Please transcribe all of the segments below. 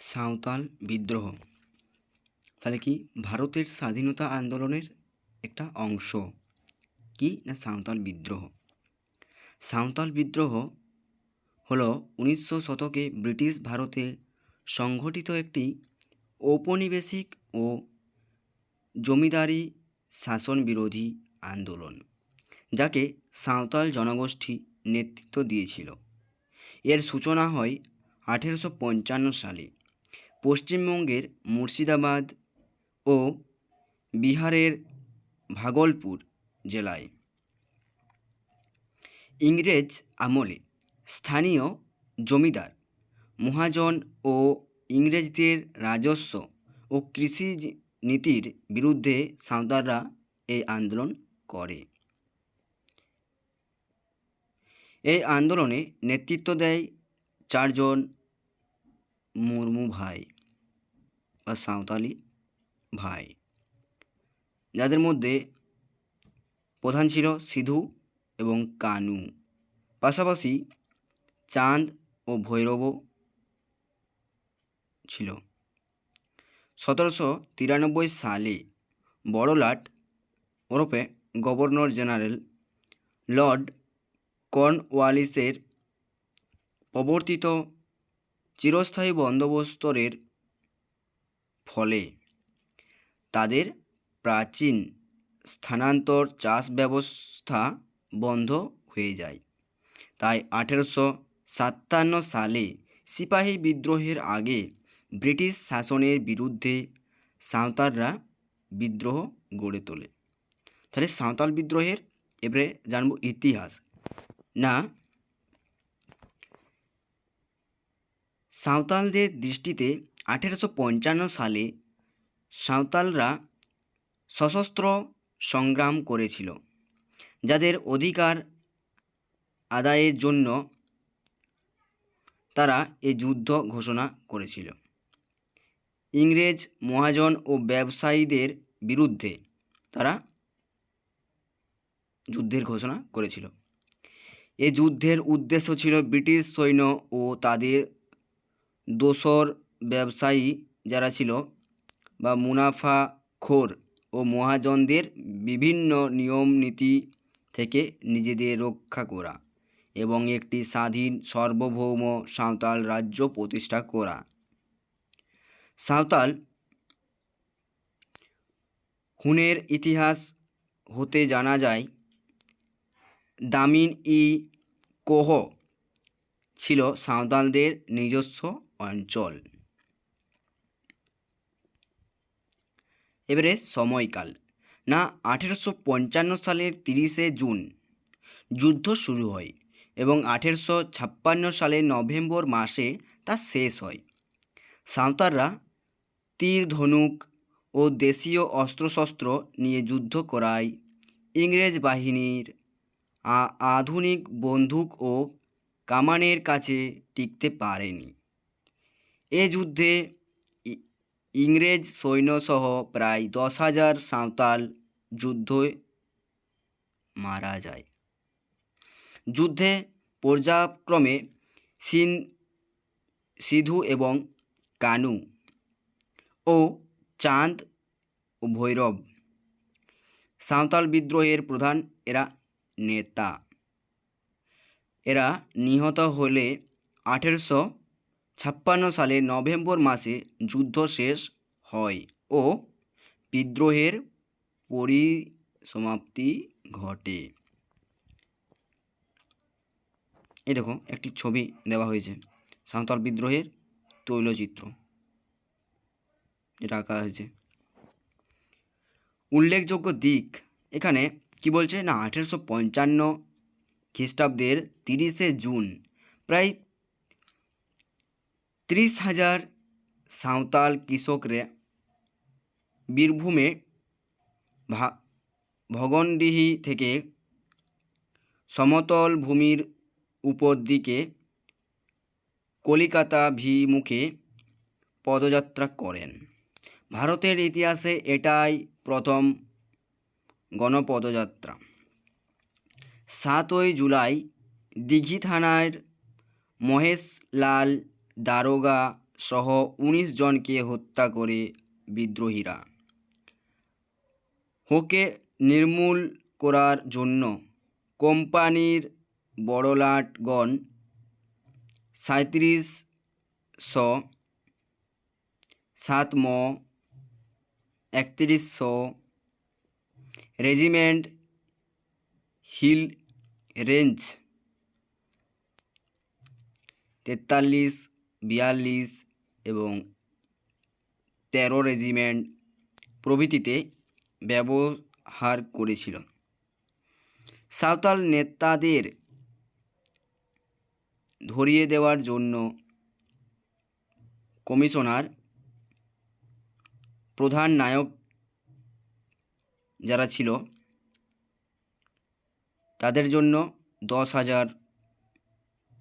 সাঁওতাল বিদ্রোহ। তাহলে কি ভারতের স্বাধীনতা আন্দোলনের একটা অংশ? কি না সাঁওতাল বিদ্রোহ? সাঁওতাল বিদ্রোহ হলো উনিশশো শতকে ব্রিটিশ ভারতে সংঘটিত একটি ঔপনিবেশিক ও জমিদারি শাসন বিরোধী আন্দোলন, যাকে সাঁওতাল জনগোষ্ঠী নেতৃত্ব দিয়েছিল। এর সূচনা হয় আঠেরোশো পঞ্চান্ন সালে। পশ্চিমবঙ্গের মুর্শিদাবাদ ও বিহারের ভাগলপুর জেলায়। ইংরেজ আমলে স্থানীয় জমিদার, মহাজন ও ইংরেজদের রাজস্ব ও কৃষি নীতির বিরুদ্ধে সাঁওতালরা এই আন্দোলন করে। এই আন্দোলনে নেতৃত্ব দেয় চারজন মুর্মু ভাই বা সাঁওতালি ভাই। যাদের মধ্যে প্রধান ছিল সিধু এবং কানু। পাশাপাশি চাঁদ ও ভৈরবও ছিল। সতেরোশো তিরানব্বই সালে বড়লাট ওরফে গভর্নর জেনারেল লর্ড কর্নওয়ালিসের প্রবর্তিত চিরস্থায়ী বন্দোবস্তরের ফলে তাদের প্রাচীন স্থানান্তর চাষ ব্যবস্থা বন্ধ হয়ে যায়। তাই আঠেরোশো সাতান্ন সালে সিপাহী বিদ্রোহের আগে ব্রিটিশ শাসনের বিরুদ্ধে সাঁওতালরা বিদ্রোহ গড়ে তোলে। তাহলে সাঁওতাল বিদ্রোহের এবারে জানব ইতিহাস। না সাঁওতালদের দৃষ্টিতে আঠেরোশো পঞ্চান্ন সালে সাঁওতালরা সশস্ত্র সংগ্রাম করেছিল, যাদের অধিকার আদায়ের জন্য তারা এই যুদ্ধ ঘোষণা করেছিল। ইংরেজ মহাজন ও ব্যবসায়ীদের বিরুদ্ধে তারা যুদ্ধের ঘোষণা করেছিল। এ যুদ্ধের উদ্দেশ্য ছিল ব্রিটিশ সৈন্য ও তাদের দোসর ব্যবসায়ী যারা ছিল বা মুনাফাখোর ও মহাজনদের বিভিন্ন নিয়ম নীতি থেকে নিজেদের রক্ষা করা এবং একটি স্বাধীন সার্বভৌম সাঁওতাল রাজ্য প্রতিষ্ঠা করা। সাঁওতাল হুনের ইতিহাস হতে জানা যায়, দামিন ই কোহ ছিল সাঁওতালদের নিজস্ব অঞ্চল। এবারে সময়কাল। না, আঠেরোশো পঞ্চান্ন সালের তিরিশে জুন। যুদ্ধ শুরু হয় এবং আঠেরোশো ছাপ্পান্ন সালের নভেম্বর মাসে তা শেষ হয়। সাঁওতালরা তীর ধনুক ও দেশীয় অস্ত্রশস্ত্র নিয়ে যুদ্ধ করায়। ইংরেজ বাহিনীর আধুনিক বন্দুক ও কামানের কাছে টিকতে পারেনি। এ যুদ্ধে ইংরেজ সৈন্যসহ প্রায় দশ হাজার সাঁওতাল যুদ্ধে মারা যায়। যুদ্ধে পর্যায়ক্রমে সিন, সিধু এবং কানু ও চাঁদ ও ভৈরব সাঁওতাল বিদ্রোহের প্রধান এরা নেতা। এরা নিহত হলে আঠেরোশো ছাপ্পান্ন সালে নভেম্বর মাসে যুদ্ধ শেষ হয় ও বিদ্রোহের পরিসমাপ্তি ঘটে। এই দেখো, একটি ছবি দেওয়া হয়েছে, সাঁওতাল বিদ্রোহের তৈলচিত্র, যেটা আঁকা হয়েছে। উল্লেখযোগ্য দিক, এখানে কি বলছে? না, আঠেরোশো পঞ্চান্ন খ্রিস্টাব্দের তিরিশে জুন, প্রায় ত্রিশ হাজার সাঁওতাল কৃষকরা বীরভূমে ভগনডিহি থেকে সমতল ভূমির উপর দিকে কলিকাতা ভিমুখে পদযাত্রা করেন। ভারতের ইতিহাসে এটাই প্রথম গণপদযাত্রা। সাতই জুলাই দিঘি থানার মহেশলাল দারোগা সহ উনিশ জনকে হত্যা করে বিদ্রোহীরা। হোকে নির্মূল করার জন্য কোম্পানির বড়লাটগণ সাঁত্রিশশো সাত ম একত্রিশশো রেজিমেন্ট হিল রেঞ্জ তেতাল্লিশ বিয়াল্লিশ এবং তেরো রেজিমেন্ট প্রভৃতিতে ব্যবহার করেছিল। সাঁওতাল নেতাদের ধরিয়ে দেওয়ার জন্য কমিশনার, প্রধান নায়ক যারা ছিল, তাদের জন্য দশ হাজার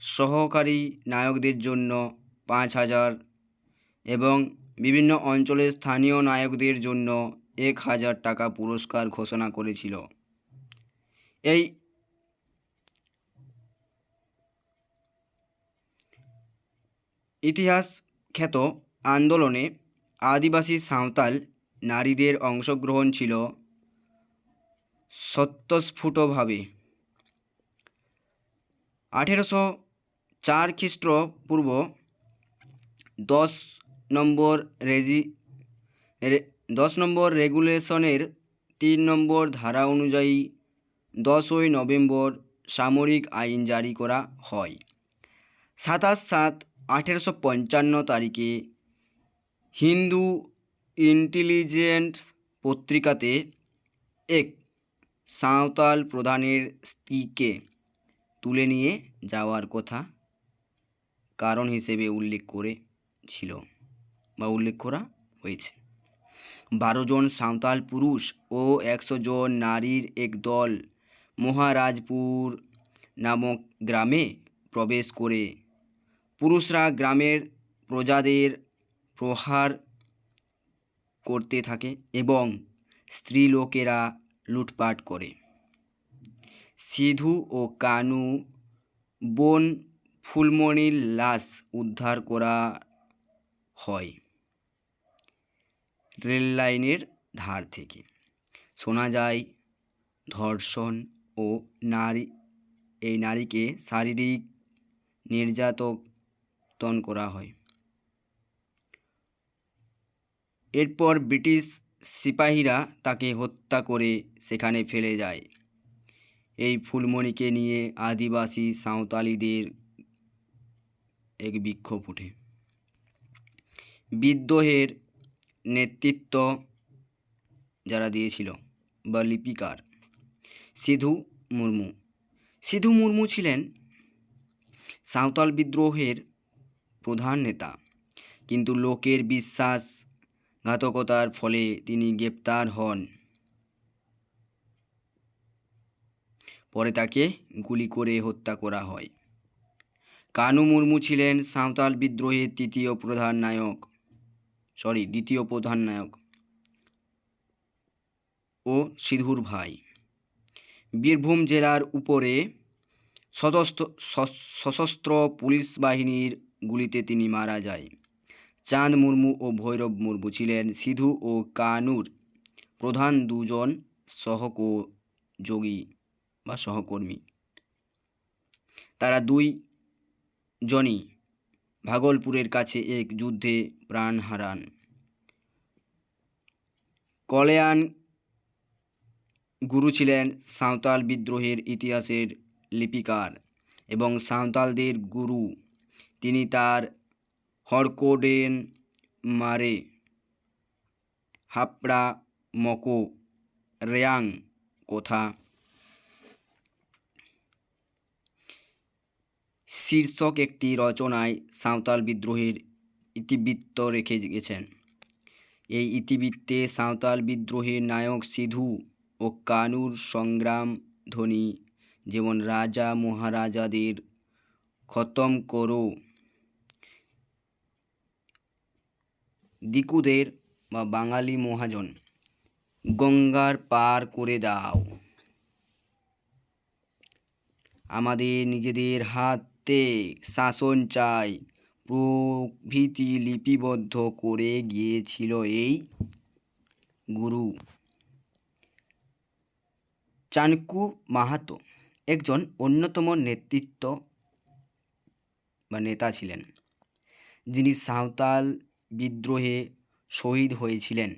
সহকারী নায়কদের জন্য পাঁচ হাজার এবং বিভিন্ন অঞ্চলের স্থানীয় নায়কদের জন্য এক হাজার টাকা পুরস্কার ঘোষণা করেছিল। এই ইতিহাস খ্যাত আন্দোলনে আদিবাসী সাঁওতাল নারীদের অংশগ্রহণ ছিল স্বতঃস্ফূর্তভাবে। আঠেরোশো চার খ্রিস্টপূর্ব দশ নম্বর রেজি দশ নম্বর রেগুলেশনের তিন নম্বর ধারা অনুযায়ী দশই নভেম্বর সামরিক আইন জারি করা হয়। সাতাশ সাত আঠেরোশো পঞ্চান্ন তারিখে হিন্দু ইন্টেলিজেন্স পত্রিকাতে এক সাঁওতাল প্রধানের স্ত্রীকে তুলে নিয়ে যাওয়ার কথা, কারণ হিসেবে উল্লেখ করেছিল বা উল্লেখ করা হয়েছে। বারো জন সাঁওতাল পুরুষ ও একশো জন নারীর এক দল মহারাজপুর নামক গ্রামে প্রবেশ করে। পুরুষরা গ্রামের প্রজাদের প্রহার করতে থাকে এবং স্ত্রীলোকেরা লুটপাট করে। সিধু ও কানু বন ফুলমণির লাশ উদ্ধার করা হয়। রেল লাইনের ধার থেকে। শোনা যায় ধর্ষণ ও নারী, এই নারীকে শারীরিক নির্যাতন করা হয়। এরপর ব্রিটিশ সিপাহীরা তাকে হত্যা করে সেখানে ফেলে যায়। এই ফুলমণিকে নিয়ে আদিবাসী সাঁওতালিদের এক বিক্ষোভ ওঠে বিদ্রোহের নেতৃত্ব যারা দিয়েছিল বা লিপিকার, সিধু মুর্মু। সিধু মুর্মু ছিলেন সাঁওতাল বিদ্রোহের প্রধান নেতা, কিন্তু লোকের বিশ্বাসঘাতকতার ফলে তিনি গ্রেপ্তার হন। পরে তাকে গুলি করে হত্যা করা হয়। কানু মুর্মু ছিলেন সাঁওতাল বিদ্রোহের তৃতীয় প্রধান নায়ক। সরি, দ্বিতীয় প্রধান নায়ক ও সিধুর ভাই। বীরভূম জেলার উপরে সশস্ত্র সশস্ত্র পুলিশ বাহিনীর গুলিতে তিনি মারা যায়। চাঁদ মুর্মু ও ভৈরব মুর্মু ছিলেন সিধু ও কানুর প্রধান দুজন সহযোগী বা সহকর্মী। তারা দুই জনই ভাগলপুরের কাছে এক যুদ্ধে প্রাণ হারান। কলেয়ান গুরু ছিলেন সাঁওতাল বিদ্রোহের ইতিহাসের লিপিকার এবং সাঁওতালদের গুরু। তিনি তার হরকোডেন মারে হাপড়া মকো রেয়াং কথা শীর্ষক একটি রচনায় সাঁওতাল বিদ্রোহের ইতিবৃত্ত রেখে গেছেন। এই ইতিবৃত্তে সাঁওতাল বিদ্রোহের নায়ক সিধু ও কানুর সংগ্রাম ধ্বনি, যেমন রাজা মহারাজাদের খতম করো দিকুদের বা বাঙালি মহাজন, গঙ্গার পার করে দাও। আমাদের নিজেদের হাতে শাসন চাই। প্রভৃতি লিপিবদ্ধ করে গিয়েছিল এই গুরু। চানকু মাহাতো একজন অন্যতম নেতৃত্ব বা নেতা ছিলেন। যিনি সাঁওতাল বিদ্রোহে শহীদ হয়েছিলেন।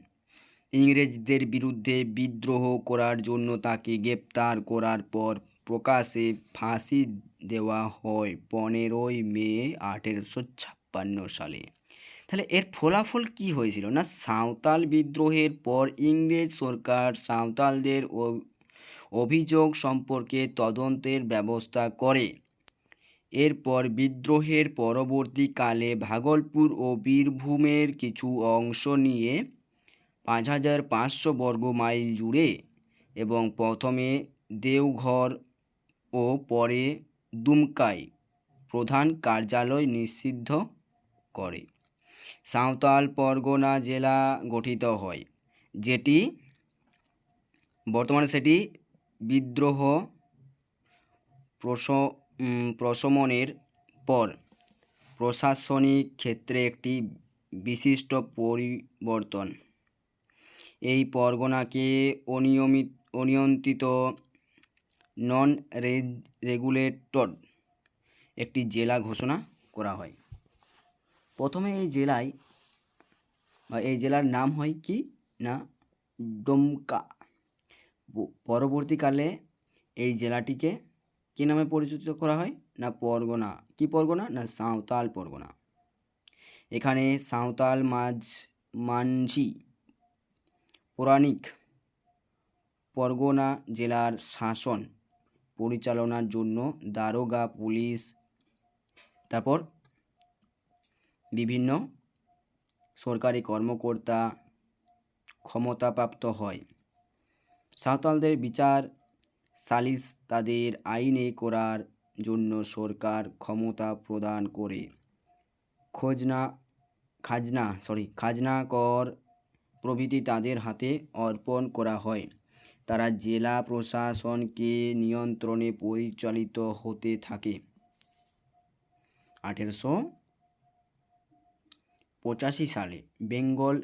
ইংরেজদের বিরুদ্ধে বিদ্রোহ করার জন্য তাকে গ্রেপ্তার করার পর প্রকাশ্যে ফাঁসি দেওয়া হয় পনেরোই মে আঠেরোশো ছাপ্পান্ন সালে। তাহলে এর ফলাফল কি হয়েছিল? না, সাঁওতাল বিদ্রোহের পর ইংরেজ সরকার সাঁওতালদের অভিযোগ সম্পর্কে তদন্তের ব্যবস্থা করে। এরপর বিদ্রোহের পরবর্তীকালে ভাগলপুর ও বীরভূমের কিছু অংশ নিয়ে পাঁচ হাজার পাঁচশো বর্গ মাইল জুড়ে এবং প্রথমে দেওঘর ও পরে দুমকায় প্রধান কার্যালয় নিষিদ্ধ করে। সাঁওতাল পরগনা জেলা গঠিত হয়। যেটি বর্তমানে সেটি বিদ্রোহ প্রশ প্রশমনের পর প্রশাসনিক ক্ষেত্রে একটি বিশিষ্ট পরিবর্তন। এই পরগনাকে অনিয়মিত, অনিয়ন্ত্রিত নন রেগুলেটড একটি জেলা ঘোষণা করা হয়। প্রথমে এই জেলায় বা এই জেলার নাম হয় কি না ডোমকা। পরবর্তীকালে এই জেলাটিকে কী নামে পরিচিত করা হয়? না পরগনা। কি পরগনা? না সাঁওতাল পরগনা। এখানে সাঁওতাল মাঝ মাঝি পৌরাণিক পরগনা জেলার শাসন পরিচালনার জন্য দারোগা, পুলিশ, তারপর বিভিন্ন সরকারি কর্মকর্তা ক্ষমতাপ্রাপ্ত হয়। সাঁওতালদের বিচার সালিস তাদের আইনে করার জন্য সরকার ক্ষমতা প্রদান করে। খোঁজনা, খাজনা সরি খাজনা কর প্রভৃতি তাদের হাতে অর্পণ করা হয়। তারা জেলা প্রশাসনকে নিয়ন্ত্রণে পরিচালিত হতে থাকে। আঠেরোশো পঁচাশি সালে বেঙ্গল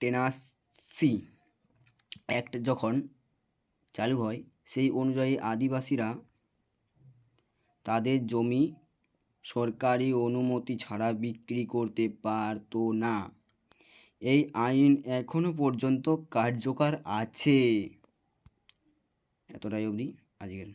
টেনাসি অ্যাক্ট যখন চালু হয়, সেই অনুযায়ী আদিবাসীরা তাদের জমি সরকারি অনুমতি ছাড়া বিক্রি করতে পারতো না। এই আইন এখনও পর্যন্ত কার্যকর আছে। এতটাই অবধি আজকের